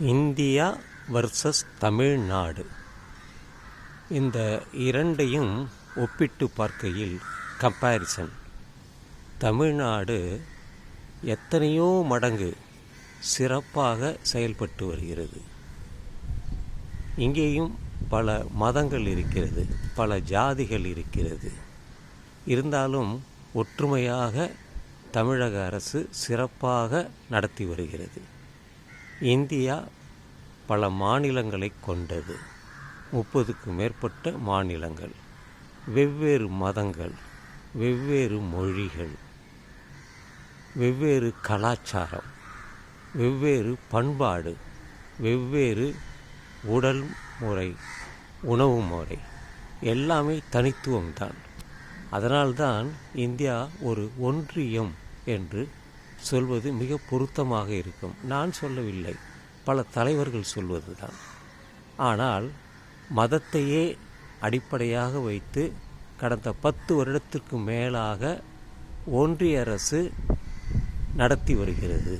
India versus Tamil Nadu. இந்த இரண்டையும் ஒப்பிட்டு பார்க்கையில் கம்பேரிசன் தமிழ்நாடு எத்தனையோ மடங்கு சிறப்பாக செயல்பட்டு வருகிறது. இங்கேயும் பல மதங்கள் இருக்கிறது பல ஜாதிகள் இருக்கிறது. இருந்தாலும் ஒற்றுமையாக தமிழக அரசு சிறப்பாக நடத்தி வருகிறது. இந்தியா பல மாநிலங்களை கொண்டது. முப்பதுக்கு மேற்பட்ட மாநிலங்கள். வெவ்வேறு மதங்கள் வெவ்வேறு மொழிகள் வெவ்வேறு கலாச்சாரம் வெவ்வேறு பண்பாடு வெவ்வேறு உடல் முறை உணவு முறை எல்லாமே தனித்துவம்தான். அதனால்தான் இந்தியா ஒரு ஒன்றியம் என்று சொல்வது மிக பொருத்தமாக இருக்கும். நான் சொல்லவில்லை. பல தலைவர்கள் சொல்வது தான் ஆனால் மதத்தையே அடிப்படையாக வைத்து கடந்த பத்து வருடத்திற்கு மேலாக ஒன்றிய அரசு நடத்தி வருகிறது.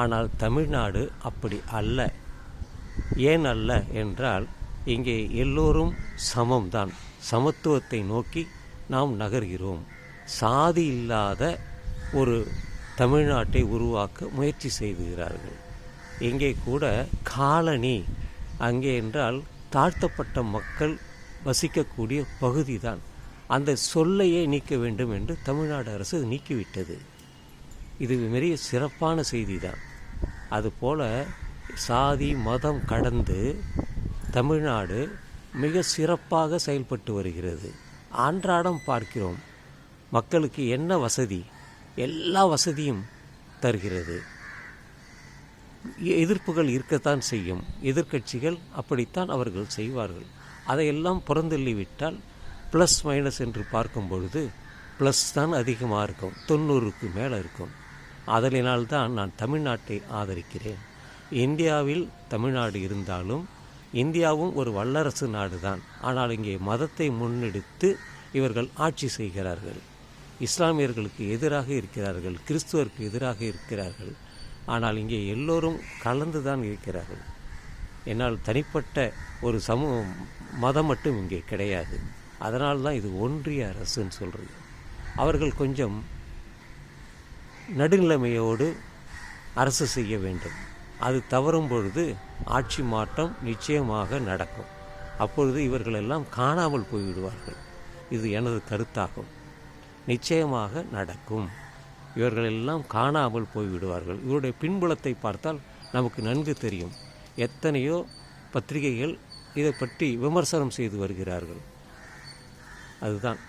ஆனால் தமிழ்நாடு அப்படி அல்ல. ஏன் அல்ல என்றால் இங்கே எல்லோரும் சமம்தான். சமத்துவத்தை நோக்கி நாம் நகர்கிறோம். சாதி இல்லாத ஒரு தமிழ்நாட்டை உருவாக்க முயற்சி செய்துகிறார்கள். இங்கே கூட காலனி அங்கே என்றால் தாழ்த்தப்பட்ட மக்கள் வசிக்கக்கூடிய பகுதி தான் அந்த சொல்லையே நீக்க வேண்டும் என்று தமிழ்நாடு அரசு நீக்கிவிட்டது. இது பெரிய சிறப்பான செய்தி தான் அதுபோல் சாதி மதம் கடந்து தமிழ்நாடு மிக சிறப்பாக செயல்பட்டு வருகிறது. அன்றாடம் பார்க்கிறோம். மக்களுக்கு என்ன வசதி? எல்லா வசதியும் தருகிறது. எதிர்ப்புகள் இருக்கத்தான் செய்யும். எதிர்க்கட்சிகள் அப்படித்தான் அவர்கள் செய்வார்கள். அதையெல்லாம் புறந்தள்ளிவிட்டால் ப்ளஸ் மைனஸ் என்று பார்க்கும் பொழுது ப்ளஸ் தான் அதிகமாக இருக்கும். தொண்ணூறுக்கு மேலே இருக்கும். அதனால்தான் நான் தமிழ்நாட்டை ஆதரிக்கிறேன். இந்தியாவில் தமிழ்நாடு இருந்தாலும் இந்தியாவும் ஒரு வல்லரசு நாடு தான் ஆனால் இங்கே மதத்தை முன்னெடுத்து இவர்கள் ஆட்சி செய்கிறார்கள். இஸ்லாமியர்களுக்கு எதிராக இருக்கிறார்கள் கிறிஸ்துவருக்கு எதிராக இருக்கிறார்கள். ஆனால் இங்கே எல்லோரும் கலந்து தான் இருக்கிறார்கள். என்னால் தனிப்பட்ட ஒரு சமூக மதம் மட்டும் இங்கே கிடையாது. அதனால் தான் இது ஒன்றிய அரசுன்னு சொல்கிறது அவர்கள் கொஞ்சம் நடுநிலைமையோடு அரசு செய்ய வேண்டும். அது தவறும் பொழுது ஆட்சி மாற்றம் நிச்சயமாக நடக்கும். அப்பொழுது இவர்களெல்லாம் காணாமல் போய்விடுவார்கள். இது எனது கருத்தாகும். நிச்சயமாக நடக்கும். இவர்கள் எல்லாம் காணாமல் போய்விடுவார்கள். இவருடைய பின்புலத்தை பார்த்தால் நமக்கு நன்கு தெரியும். எத்தனையோ பத்திரிகைகள் இதை பற்றி விமர்சனம் செய்து வருகிறார்கள். அதுதான்.